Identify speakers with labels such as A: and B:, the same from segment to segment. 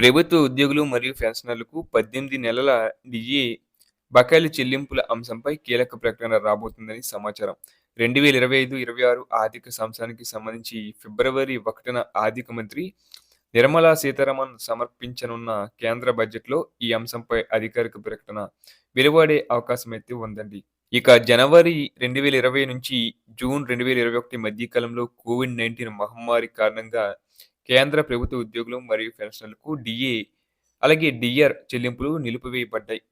A: ప్రభుత్వ ఉద్యోగులు మరియు పెన్షనర్లకు పద్దెనిమిది నెలల డిఏ బకాయిలు చెల్లింపుల అంశంపై కీలక ప్రకటన రాబోతుందని సమాచారం. రెండు వేల ఇరవై ఐదు ఇరవై ఆరు ఆర్థిక సంవత్సరానికి సంబంధించి ఫిబ్రవరి ఒకటిన ఆర్థిక మంత్రి నిర్మలా సీతారామన్ సమర్పించనున్న కేంద్ర బడ్జెట్లో ఈ అంశంపై అధికారిక ప్రకటన వెలువడే అవకాశం అయితే ఉందండి. ఇక జనవరి రెండు వేల ఇరవై నుంచి జూన్ రెండు వేల ఇరవై ఒకటి మధ్య కాలంలో కోవిడ్ నైన్టీన్ మహమ్మారి కారణంగా కేంద్ర ప్రభుత్వ ఉద్యోగులు మరియు పెన్షనర్లకు డిఏ అలాగే డిఆర్ చెల్లింపులు నిలిపివేయబడ్డాయి.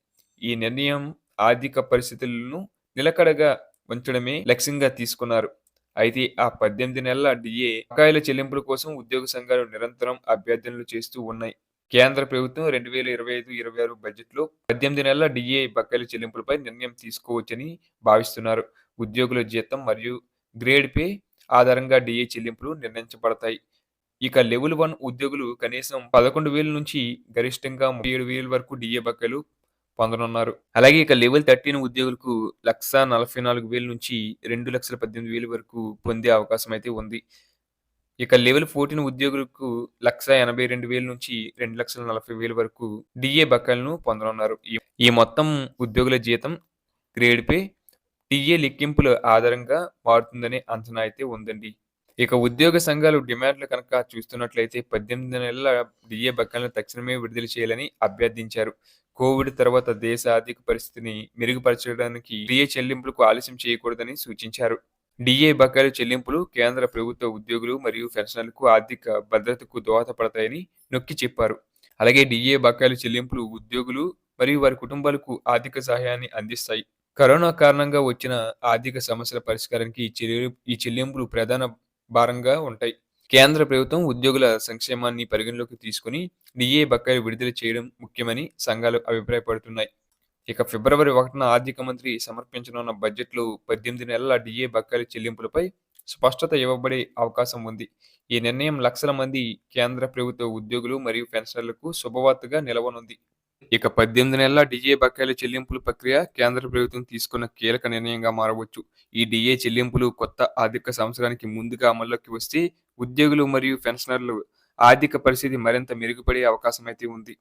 A: ఈ నిర్ణయం ఆర్థిక పరిస్థితులను నిలకడగా ఉంచడమే లక్ష్యంగా తీసుకున్నారు. అయితే ఆ పద్దెనిమిది నెలల డిఏ బకాయిల చెల్లింపుల కోసం ఉద్యోగ సంఘాలు నిరంతరం అభ్యర్థనలు చేస్తూ ఉన్నాయి. కేంద్ర ప్రభుత్వం రెండు వేల ఇరవై ఐదు ఇరవై ఆరు బడ్జెట్లో పద్దెనిమిది నెలల డిఏ బకాయిల చెల్లింపులపై నిర్ణయం తీసుకోవచ్చని భావిస్తున్నారు. ఉద్యోగుల జీతం మరియు గ్రేడ్ పే ఆధారంగా డిఏ చెల్లింపులు నిర్ణయించబడతాయి. ఇక లెవెల్ వన్ ఉద్యోగులు కనీసం పదకొండు వేల నుంచి గరిష్టంగా ముప్పై ఏడు వేల వరకు డిఏ బకాయిలు పొందనున్నారు. అలాగే ఇక లెవెల్ థర్టీన్ ఉద్యోగులకు లక్ష నలభై నాలుగు వేల నుంచి రెండు లక్షల పద్దెనిమిది వేల వరకు పొందే అవకాశం అయితే ఉంది. ఇక లెవెల్ ఫోర్టీన్ ఉద్యోగులకు లక్ష ఎనభై రెండు వేల నుంచి రెండు లక్షల నలభై వేల వరకు డిఏ బకాయిలను పొందనున్నారు. ఈ- ఈ మొత్తం ఉద్యోగుల జీతం గ్రేడ్ పే డిఏ లెక్కింపుల ఆధారంగా మారుతుందనే అంచనా అయితే ఉందండి. ఇక ఉద్యోగ సంఘాలు డిమాండ్లు కనుక చూస్తున్నట్లయితే పద్దెనిమిది నెలల డిఏ బకాయిలను తక్షణమే విడుదల చేయాలని అభ్యర్థించారు. కోవిడ్ తర్వాత దేశ ఆర్థిక పరిస్థితిని మెరుగుపరచడానికి డిఏ చెల్లింపులకు ఆలస్యం చేయకూడదని సూచించారు. డిఏ బకాయిల చెల్లింపులు కేంద్ర ప్రభుత్వ ఉద్యోగులు మరియు పెన్షనర్లకు ఆర్థిక భద్రతకు దోహదపడతాయని నొక్కి చెప్పారు. అలాగే డిఏ బకాయిల చెల్లింపులు ఉద్యోగులు మరియు వారి కుటుంబాలకు ఆర్థిక సహాయాన్ని అందిస్తాయి. కరోనా కారణంగా వచ్చిన ఆర్థిక సమస్యల పరిష్కారానికి ఈ చెల్లి ఈ చెల్లింపులు ప్రధాన భారంగా ఉంటాయి. కేంద్ర ప్రభుత్వం ఉద్యోగుల సంక్షేమాన్ని పరిగణలోకి తీసుకుని డిఏ బకాయిలు విడుదల చేయడం ముఖ్యమని సంఘాలు అభిప్రాయపడుతున్నాయి. ఇక ఫిబ్రవరి ఒకటిన ఆర్థిక మంత్రి సమర్పించనున్న బడ్జెట్లో పద్దెనిమిది నెలల డిఏ బకాయిల చెల్లింపులపై స్పష్టత ఇవ్వబడే అవకాశం ఉంది. ఈ నిర్ణయం లక్షల మంది కేంద్ర ప్రభుత్వ ఉద్యోగులు మరియు పెన్షనర్లకు శుభవార్తగా నిలవనుంది. ఇక పద్దెనిమిది నెలల డిఏ బకాయిల చెల్లింపుల ప్రక్రియ కేంద్ర ప్రభుత్వం తీసుకున్న కీలక నిర్ణయంగా మారవచ్చు. ఈ డిఏ చెల్లింపులు కొత్త ఆర్థిక సంవత్సరానికి ముందుగా అమల్లోకి వస్తే ఉద్యోగులు మరియు పెన్షనర్లు ఆర్థిక పరిస్థితి మరింత మెరుగుపడే అవకాశం అయితే ఉంది.